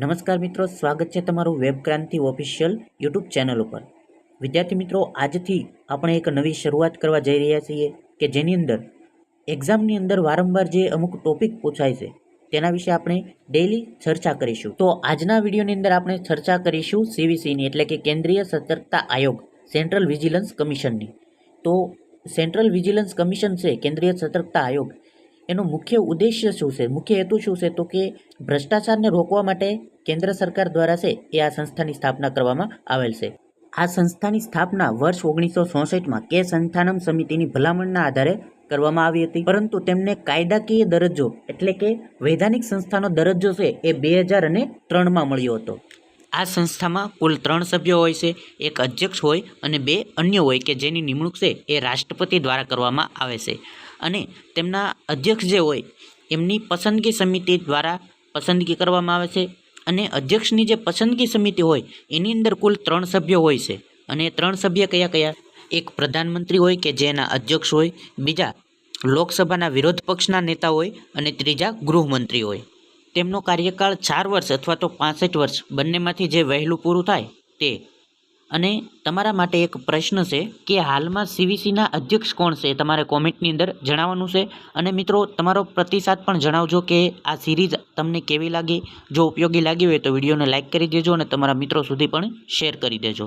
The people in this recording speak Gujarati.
નમસ્કાર મિત્રો, સ્વાગત છે તમારું વેબ ક્રાંતિ ઓફિશિયલ યુટ્યુબ ચેનલ ઉપર. વિદ્યાર્થી મિત્રો, આજથી આપણે એક નવી શરૂઆત કરવા જઈ રહ્યા છીએ કે જેની અંદર એક્ઝામની અંદર વારંવાર જે અમુક ટોપિક પૂછાય છે, તેના વિશે આપણે ડેઈલી ચર્ચા કરીશું. તો આજના વિડીયોની અંદર આપણે ચર્ચા કરીશું સીવીસીની એટલે કે કેન્દ્રીય સતર્કતા આયોગ સેન્ટ્રલ વિજિલન્સ કમિશનની તો સેન્ટ્રલ વિજિલન્સ કમિશન છે, કેન્દ્રીય સતર્કતા આયોગ. એનો મુખ્ય ઉદ્દેશ્ય શું છે? મુખ્ય હેતુ શું છે? તો કે ભ્રષ્ટાચારને રોકવા માટે કેન્દ્ર સરકાર દ્વારા છે, એ આ સંસ્થાની સ્થાપના કરવામાં આવેલ છે. આ સંસ્થાની સ્થાપના વર્ષ ઓગણીસો ચોસઠમાં કે સંસ્થાનમ સમિતિની ભલામણના આધારે કરવામાં આવી હતી. પરંતુ તેમને કાયદાકીય દરજ્જો એટલે કે વૈધાનિક સંસ્થાનો દરજ્જો છે, એ બે હજાર અને ત્રણમાં મળ્યો હતો. આ સંસ્થામાં કુલ ત્રણ સભ્યો હોય છે. એક અધ્યક્ષ હોય અને બે અન્ય હોય કે જેની નિમણૂક છે એ રાષ્ટ્રપતિ દ્વારા કરવામાં આવે છે. અને તેમના અધ્યક્ષ જે હોય, એમની પસંદગી સમિતિ દ્વારા પસંદગી કરવામાં આવે છે. અને અધ્યક્ષની જે પસંદગી સમિતિ હોય, એની અંદર કુલ ત્રણ સભ્યો હોય છે. અને ત્રણ સભ્ય કયા કયા? એક પ્રધાનમંત્રી હોય કે જેના અધ્યક્ષ હોય, બીજા લોકસભાના વિરોધ પક્ષના નેતા હોય અને ત્રીજા ગૃહમંત્રી હોય. તેમનો કાર્યકાળ ચાર વર્ષ અથવા તો પાસઠ વર્ષ બંનેમાંથી જે વહેલું પૂરું થાય તે. અને તમારા માટે એક પ્રશ્ન છે કે હાલમાં સીવીસીના અધ્યક્ષ કોણ છે? તમારે કોમેન્ટની અંદર જણાવવાનું છે. અને મિત્રો, તમારો પ્રતિસાદ પણ જણાવજો કે આ સિરીઝ તમને કેવી લાગી? જો ઉપયોગી લાગી હોય તો વિડીયોને લાઇક કરી દેજો અને તમારા મિત્રો સુધી પણ શેર કરી દેજો.